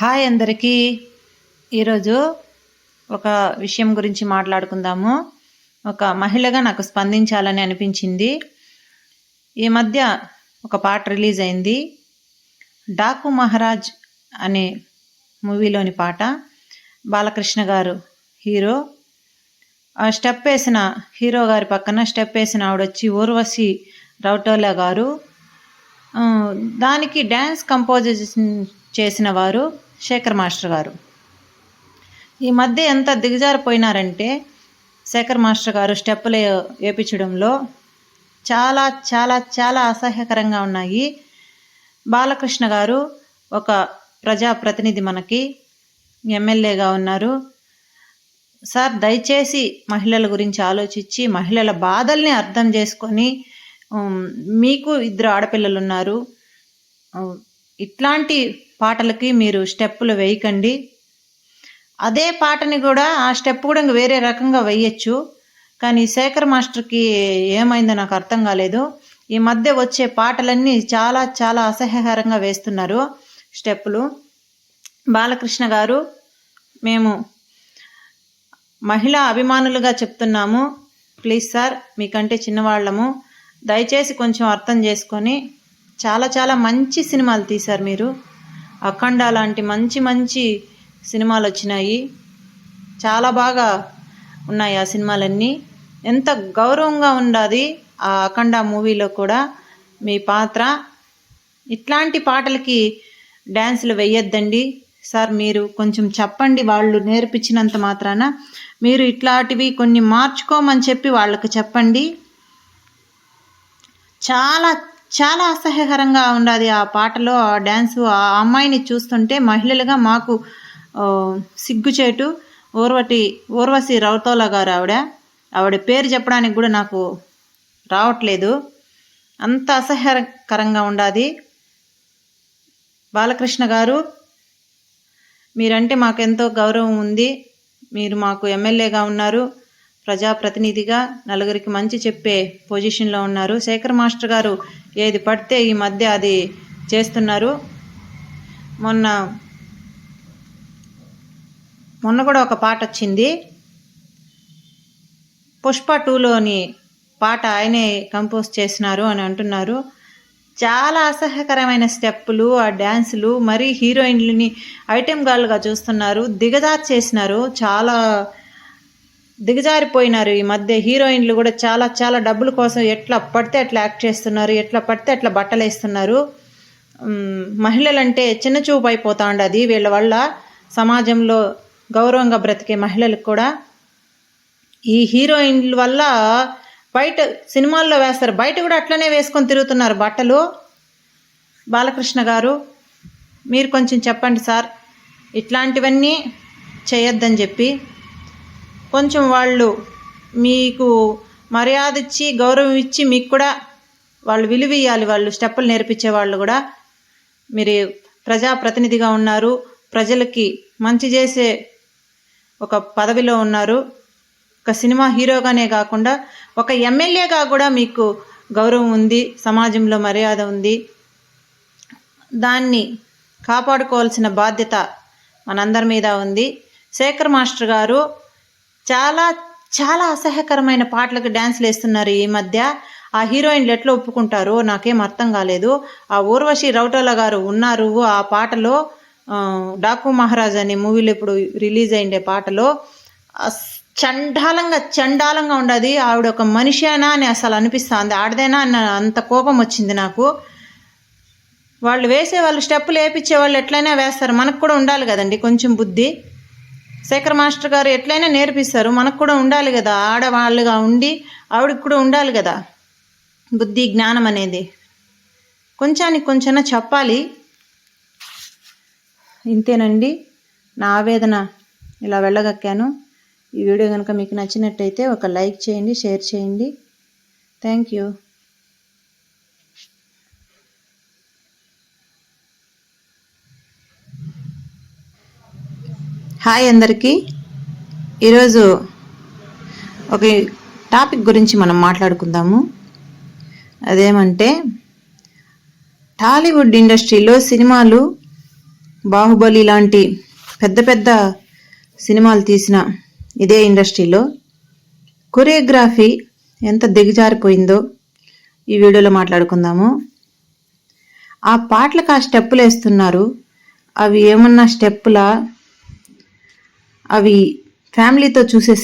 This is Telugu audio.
హాయ్ అందరికీ. ఈరోజు ఒక విషయం గురించి మాట్లాడుకుందాము. ఒక మహిళగా నాకు స్పందించాలని అనిపించింది. ఈ మధ్య ఒక పాట రిలీజ్ అయింది. డాకు మహారాజ్ అనే మూవీలోని పాట. బాలకృష్ణ గారు హీరో. ఆ స్టెప్ వేసిన హీరో గారి పక్కన స్టెప్ వేసిన ఆవిడ వచ్చి ఊర్వశి రౌటోలా గారు. దానికి డ్యాన్స్ కంపోజిషన్ చేసిన వారు. శేఖర్ మాస్టర్ గారు. ఈ మధ్య ఎంత దిగజారిపోయినారంటే శేఖర్ మాస్టర్ గారు స్టెప్పులు వేపించడంలో చాలా చాలా చాలా అసహ్యకరంగా ఉన్నాయి. బాలకృష్ణ గారు ఒక ప్రజాప్రతినిధి మనకి ఎమ్మెల్యేగా ఉన్నారు. సార్ దయచేసి మహిళల గురించి ఆలోచించి మహిళల బాధల్ని అర్థం చేసుకొని మీకు ఇద్దరు ఆడపిల్లలు ఉన్నారు ఇట్లాంటి పాటలకి మీరు స్టెప్పులు వేయకండి. అదే పాటని కూడా ఆ స్టెప్ కూడా ఇంక వేరే రకంగా వేయచ్చు. కానీ శేఖర్ మాస్టర్కి ఏమైందో నాకు అర్థం కాలేదు. ఈ మధ్య వచ్చే పాటలన్నీ చాలా చాలా అసహ్యకరంగా వేస్తున్నారు స్టెప్పులు. బాలకృష్ణ గారు మేము మహిళా అభిమానులుగా చెప్తున్నాము. ప్లీజ్ సార్ మీకంటే చిన్నవాళ్ళము. దయచేసి కొంచెం అర్థం చేసుకొని చాలా చాలా మంచి సినిమాలు తీశారు మీరు. అఖండ లాంటి మంచి మంచి సినిమాలు వచ్చినాయి. చాలా బాగా ఉన్నాయి ఆ సినిమాలన్నీ. ఎంత గౌరవంగా ఉండాది ఆ అఖండ మూవీలో కూడా మీ పాత్ర. ఇట్లాంటి పాటలకి డ్యాన్సులు వెయ్యొద్దండి సార్ మీరు కొంచెం చెప్పండి వాళ్ళు నేర్పించినంత మాత్రాన. మీరు ఇట్లాంటివి కొన్ని మార్చుకోమని చెప్పి వాళ్ళకి చెప్పండి. చాలా చాలా అసహ్యకరంగా ఉండదు ఆ పాటలో ఆ డ్యాన్సు. ఆ అమ్మాయిని చూస్తుంటే మహిళలుగా మాకు సిగ్గుచేటు. ఊర్వటి ఊర్వశి రౌతోలా గారు ఆవిడ. ఆవిడ పేరు చెప్పడానికి కూడా నాకు రావట్లేదు. అంత అసహ్యకరంగా ఉండాది. బాలకృష్ణ గారు మీరంటే మాకు ఎంతో గౌరవం ఉంది. మీరు మాకు ఎమ్మెల్యేగా ఉన్నారు. ప్రజాప్రతినిధిగా నలుగురికి మంచి చెప్పే పొజిషన్లో ఉన్నారు. శేఖర్ మాస్టర్ గారు ఏది పడితే ఈ మధ్య అది చేస్తున్నారు. మొన్న మొన్న కూడా ఒక పాట వచ్చింది. పుష్ప టూలోని పాట ఆయనే కంపోజ్ చేసినారు అని అంటున్నారు. చాలా అసహ్యకరమైన స్టెప్పులు ఆ డ్యాన్సులు మరీ హీరోయిన్లని ఐటెం గార్లుగా చూస్తున్నారు. దిగజార్ చేసినారు చాలా దిగజారిపోయినారు ఈ మధ్య హీరోయిన్లు కూడా చాలా చాలా డబ్బుల కోసం ఎట్లా పడితే అట్లా యాక్ట్ చేస్తున్నారు ఎట్లా పడితే అట్లా బట్టలు వేస్తున్నారు. మహిళలంటే చిన్న చూపు అయిపోతా వీళ్ళ వల్ల సమాజంలో గౌరవంగా బ్రతికే మహిళలకు కూడా ఈ హీరోయిన్ల వల్ల బయట సినిమాల్లో వేస్తారు. బయట కూడా అట్లనే వేసుకొని తిరుగుతున్నారు బట్టలు. బాలకృష్ణ గారు మీరు కొంచెం చెప్పండి సార్. ఇట్లాంటివన్నీ చేయొద్దని చెప్పి కొంచెం వాళ్ళు మీకు మర్యాద ఇచ్చి గౌరవం ఇచ్చి మీకు కూడా వాళ్ళు విలువ ఇవ్వాలి వాళ్ళు స్టెప్పులు నేర్పించే వాళ్ళు కూడా మీరు ప్రజాప్రతినిధిగా ఉన్నారు. ప్రజలకి మంచి చేసే ఒక పదవిలో ఉన్నారు. ఒక సినిమా హీరోగానే కాకుండా ఒక ఎమ్మెల్యేగా కూడా మీకు గౌరవం ఉంది. సమాజంలో మర్యాద ఉంది. దాన్ని కాపాడుకోవాల్సిన బాధ్యత మనందరి మీద ఉంది. శేఖర్ మాస్టర్ గారు చాలా చాలా అసహ్యకరమైన పాటలకు డ్యాన్స్లు వేస్తున్నారు ఈ మధ్య. ఆ హీరోయిన్లు ఎట్లా ఒప్పుకుంటారో నాకేం అర్థం కాలేదు. ఆ ఊర్వశి రౌటోల గారు ఉన్నారు ఆ పాటలో. డాకు మహారాజ్ అనే మూవీలో ఇప్పుడు రిలీజ్ అయిండే పాటలో. చండాలంగా చండాలంగా ఉండదు. ఆవిడ ఒక మనిషేనా అని అసలు అనిపిస్తుంది. ఆడదేనా అన్న అంత కోపం వచ్చింది నాకు. వాళ్ళు వేసే వాళ్ళు స్టెప్పులు వేపించే వాళ్ళు ఎట్లయినా వేస్తారు. మనకు కూడా ఉండాలి కదండి కొంచెం బుద్ధి. శేఖర్ మాస్టర్ గారు ఎట్లయినా నేర్పిస్తారు. మనకు కూడా ఉండాలి కదా. ఆడవాళ్ళుగా ఉండి ఆవిడకి కూడా ఉండాలి కదా. బుద్ధి జ్ఞానం అనేది. కొంచానికి కొంచెం చెప్పాలి. ఇంతేనండి. నా ఆవేదన ఇలా వెళ్ళగక్కాను. ఈ వీడియో కనుక మీకు నచ్చినట్టయితే ఒక లైక్ చేయండి షేర్ చేయండి. Thank you. హాయ్ అందరికీ. ఈరోజు ఒక టాపిక్ గురించి మనం మాట్లాడుకుందాము. అదేమంటే టాలీవుడ్ ఇండస్ట్రీలో సినిమాలు బాహుబలి లాంటి పెద్ద పెద్ద సినిమాలు తీసిన ఇదే ఇండస్ట్రీలో కొరియోగ్రఫీ ఎంత దిగజారిపోయిందో ఈ వీడియోలో మాట్లాడుకుందాము. ఆ పాటలకు ఆ స్టెప్పులు వేస్తున్నారు అవి ఏమన్నా స్టెప్పులా అవి ఫ్యామిలీతో చూసే